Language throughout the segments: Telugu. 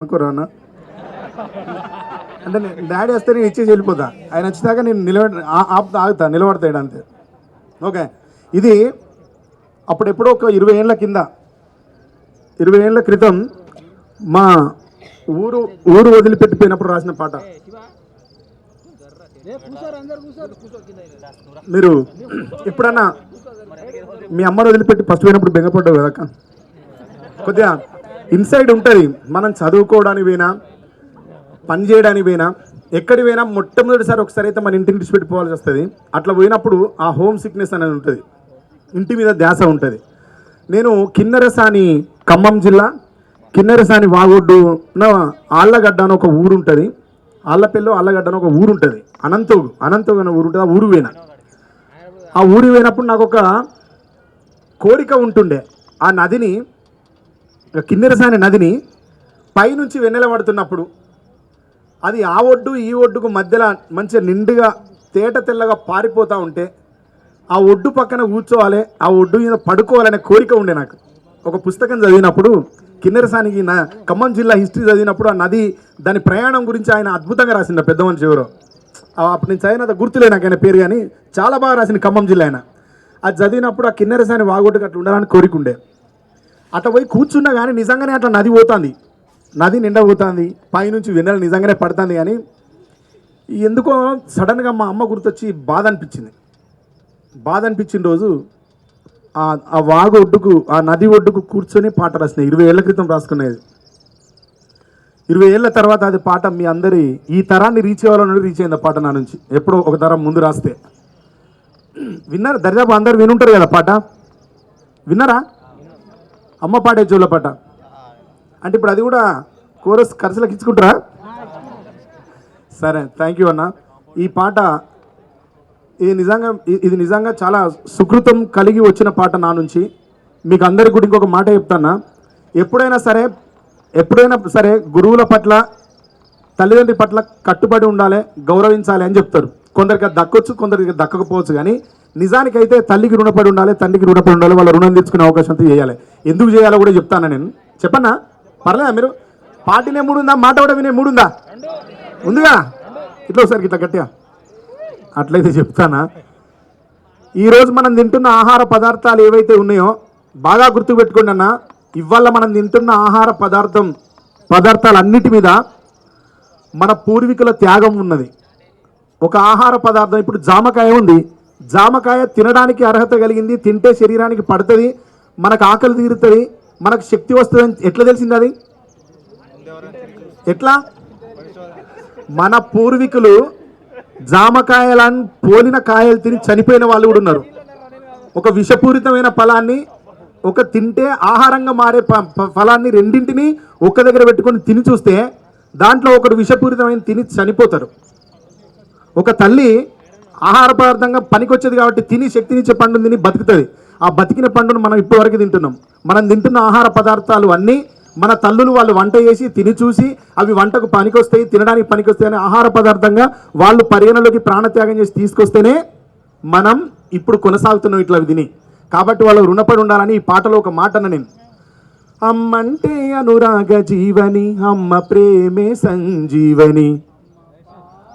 అనుకోరా అన్న అంటే నేను డాడీ వస్తే నేను ఇచ్చేసి వెళ్ళిపోతా. ఆయన వచ్చినాక నేను నిలబడి ఆపుతా ఆగుతా నిలబడతాడు అంతే ఓకే. ఇది అప్పుడెప్పుడో ఒక ఇరవై ఏళ్ళ కింద. ఇరవై ఏళ్ళ క్రితం మా ఊరు ఊరు వదిలిపెట్టిపోయినప్పుడు రాసిన పాట. మీరు ఎప్పుడన్నా మీ అమ్మ వదిలిపెట్టి ఫస్ట్ పోయినప్పుడు బెంగపడ్డావు కదా కొద్దిగా ఇన్సైడ్ ఉంటుంది. మనం చదువుకోవడానికి పోయినా పని చేయడానికి పోయినా ఎక్కడికి పోయినా మొట్టమొదటిసారి ఒకసారి అయితే మన ఇంటిని విడిచిపెట్టుకోవాల్సి వస్తుంది. అట్లా పోయినప్పుడు ఆ హోమ్ సిక్నెస్ అనేది ఉంటుంది. ఇంటి మీద ధ్యాస ఉంటుంది. నేను కిన్నెరసాని ఖమ్మం జిల్లా కిన్నెరసాని వాగొడ్డు ఆళ్ళగడ్డ అని ఒక ఊరు ఉంటుంది. ఆళ్ళపల్లి ఆళ్ళగడ్డ అని ఒక ఊరు ఉంటుంది. అనంతోగు అనంతోగు అనే ఊరు ఉంటుంది. ఆ ఊరు పోయినా. ఆ ఊరి పోయినప్పుడు నాకు ఒక కోరిక ఉంటుండే. ఆ నదిని కిన్నెరసాని నదిని పైనుంచి వెన్నెలబడుతున్నప్పుడు అది ఆ ఒడ్డు ఈ ఒడ్డుకు మధ్యలో మంచిగా నిండుగా తేట తెల్లగా పారిపోతూ ఉంటే ఆ ఒడ్డు పక్కన కూర్చోవాలి ఆ ఒడ్డు మీద పడుకోవాలనే కోరిక ఉండే నాకు. ఒక పుస్తకం చదివినప్పుడు కిన్నెరసానికి నా ఖమ్మం జిల్లా హిస్టరీ చదివినప్పుడు ఆ నది దాని ప్రయాణం గురించి ఆయన అద్భుతంగా రాసిండు పెద్ద మనిషి ఎవరో. ఆ అప్పుడు నేను చదివిన గుర్తులే నాకు ఆయన పేరు కానీ చాలా బాగా రాసింది ఖమ్మం జిల్లా ఆయన. అది చదివినప్పుడు ఆ కిన్నెరసాని వాగొట్టుకు అట్లా ఉండాలని కోరిక ఉండే. అట్లా పోయి కూర్చున్నా కానీ నిజంగానే అట్లా నది పోతుంది. నది నిండా పోతుంది. పైనుంచి వెన్నెల నిజంగానే పడుతుంది కానీ ఎందుకో సడన్గా మా అమ్మ గుర్తొచ్చి బాధ అనిపించింది. బాధ అనిపించిన రోజు ఆ వాగు ఒడ్డుకు ఆ నది ఒడ్డుకు కూర్చొని పాట రాసిన ఇరవై ఏళ్ళ క్రితం రాసుకునేది. ఇరవై ఏళ్ళ తర్వాత అది పాట మీ అందరి ఈ తరాన్ని రీచ్ అవ్వాలని రీచ్ అయింది ఆ పాట నా నుంచి. ఎప్పుడో ఒక తరం ముందు రాస్తే. విన్నారు? దరిదాపు అందరు వినుంటారు కదా పాట? విన్నారా? అమ్మ పాడే జోల పాట. అంటే ఇప్పుడు అది కూడా కోరస్ ఖర్చులకు ఇచ్చుకుంటారా? సరే థ్యాంక్ యూ అన్న. ఈ పాట ఇది నిజంగా ఇది నిజంగా చాలా సుకృతం కలిగి వచ్చిన పాట నా నుంచి. మీకు అందరికి కూడా ఇంకొక మాట చెప్తానా? ఎప్పుడైనా సరే ఎప్పుడైనా సరే గురువుల పట్ల తల్లిదండ్రి పట్ల కట్టుబడి ఉండాలి గౌరవించాలి అని చెప్తారు. కొందరికి దక్కొచ్చు కొందరికి దక్కకపోవచ్చు కానీ నిజానికైతే తల్లికి రుణపడి ఉండాలి తండ్రికి రుణపడి ఉండాలి వాళ్ళ రుణం తీర్చుకునే అవకాశం అంతా చేయాలి. ఎందుకు చేయాలో కూడా చెప్తాను నేను? చెప్పన్నా? పర్లేదా మీరు? పార్టీనే మూడు ఉందా మాట కూడా వినే మూడు ఉందా ఉందిగా? ఇట్లా ఒకసారి ఇట్లా గట్టిగా. అట్లయితే చెప్తానా? ఈరోజు మనం తింటున్న ఆహార పదార్థాలు ఏవైతే ఉన్నాయో బాగా గుర్తుపెట్టుకోండి అన్న ఇవాళ మనం తింటున్న ఆహార పదార్థం పదార్థాలన్నిటి మీద మన పూర్వీకుల త్యాగం ఉన్నది. ఒక ఆహార పదార్థం ఇప్పుడు జామకాయ ఉంది. జామకాయ తినడానికి అర్హత కలిగింది తింటే శరీరానికి పడుతుంది మనకు ఆకలి తీరుతుంది మనకు శక్తి వస్తుంది ఎట్లా తెలిసింది అది? ఎట్లా? మన పూర్వీకులు జామకాయలను పోలిన కాయలు తిని చనిపోయిన వాళ్ళు కూడా ఉన్నారు. ఒక విషపూరితమైన ఫలాన్ని ఒక తింటే ఆహారంగా మారే ప- ప- ఫలాన్ని రెండింటిని ఒక్క దగ్గర పెట్టుకొని తిని చూస్తే దాంట్లో ఒకడు విషపూరితమైన తిని చనిపోతారు. ఒక తల్లి ఆహార పదార్థంగా పనికొచ్చేది కాబట్టి తిని శక్తినిచ్చే పండుని తిని బతుకుతుంది. ఆ బతికిన పండును మనం ఇప్పటివరకు తింటున్నాం. మనం తింటున్న ఆహార పదార్థాలు అన్నీ మన తల్లులు వాళ్ళు వంట చేసి తిని చూసి అవి వంటకు పనికొస్తాయి తినడానికి పనికొస్తాయి అని ఆహార పదార్థంగా వాళ్ళు పరిగణలోకి ప్రాణత్యాగం చేసి తీసుకొస్తేనే మనం ఇప్పుడు కొనసాగుతున్నాం ఇట్లా తిని కాబట్టి వాళ్ళు రుణపడి ఉండాలని ఈ పాటలో ఒక మాట అన్న నేను. అమ్మంటే అనురాగ జీవని అమ్మ ప్రేమే సంజీవని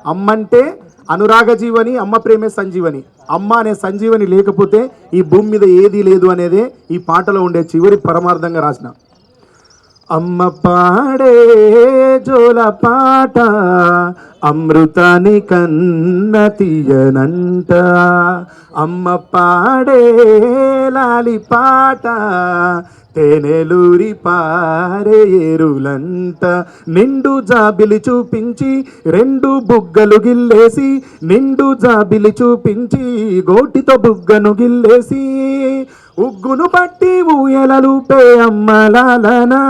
అమ్మంటే అనురాగ జీవని అమ్మ ప్రేమే సంజీవని. అమ్మ అనే సంజీవని లేకపోతే ఈ భూమి మీద ఏదీ లేదు అనేదే ఈ పాటలో ఉండే చివరి పరమార్థంగా రాసిన. అమ్మ పాడే జోల పాట అమృతాని కన్న తీయనంట. అమ్మ పాడే లాలి పాట తేనెలూరి పారే ఏరులంట. నిండు జాబిలి చూపించి రెండు బుగ్గలు గిల్లేసి నిండు జాబిలి చూపించి గోటితో బుగ్గను గిల్లేసి ఉగ్గును పట్టి ఊయలలుపే అమ్మలాలనా.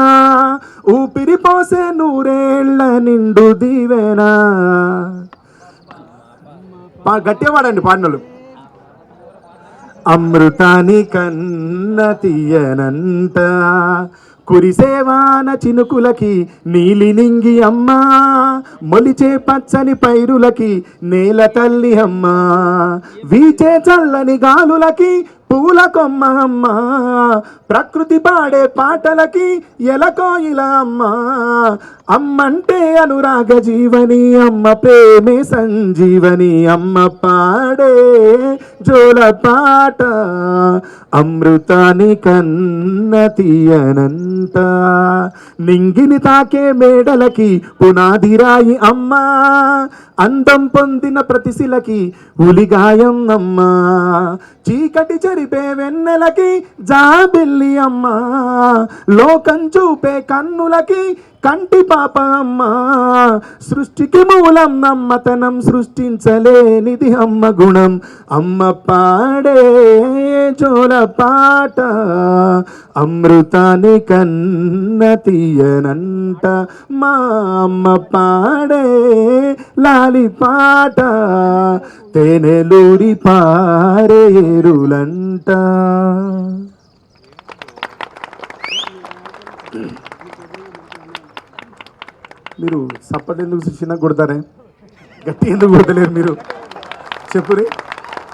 ఊపిరి పోసే నూరేళ్ళ నిండు దీవెనా. పా- గట్టిగా పాడండి పాడినలు అమృతాని కన్న తీయనంత. కురిసేవాన చినుకులకి నీలి నింగి అమ్మా. మొలిచే పచ్చని పైరులకి నేల తల్లి అమ్మా. వీచే చల్లని గాలులకి పూల కొమ్మ అమ్మ ప్రకృతి పాడే పాటలకి ఎలకోయిల అమ్మ. అమ్మంటే అనురాగ జీవని అమ్మ ప్రేమే సంజీవని అమ్మ పాడే జోల పాట. అమృతాని కన్న తీయనంత నింగిని తాకే మేడలకి పునాదిరాయి అమ్మ. అందం పొందిన ప్రతిశిలకి ఉలిగాయం అమ్మ. చీకటి చెరిపే వెన్నెలకి జాబిల్లి అమ్మ. లోకం చూపే కన్నులకి కంటి పాప అమ్మ సృష్టికి మూలం నమ్మతనం సృష్టించలేనిది అమ్మ గుణం. అమ్మ పాడే జోల పాట అమృతాన్ని కన్న తీయనంట. మా అమ్మ పాడే లాలి పాట తేనెలూరి పారేరులంట మీరు సప్పటి ఎందుకు చిన్న కొడతారే? గట్టి ఎందుకు కొడతలేరు మీరు? చెప్పురే.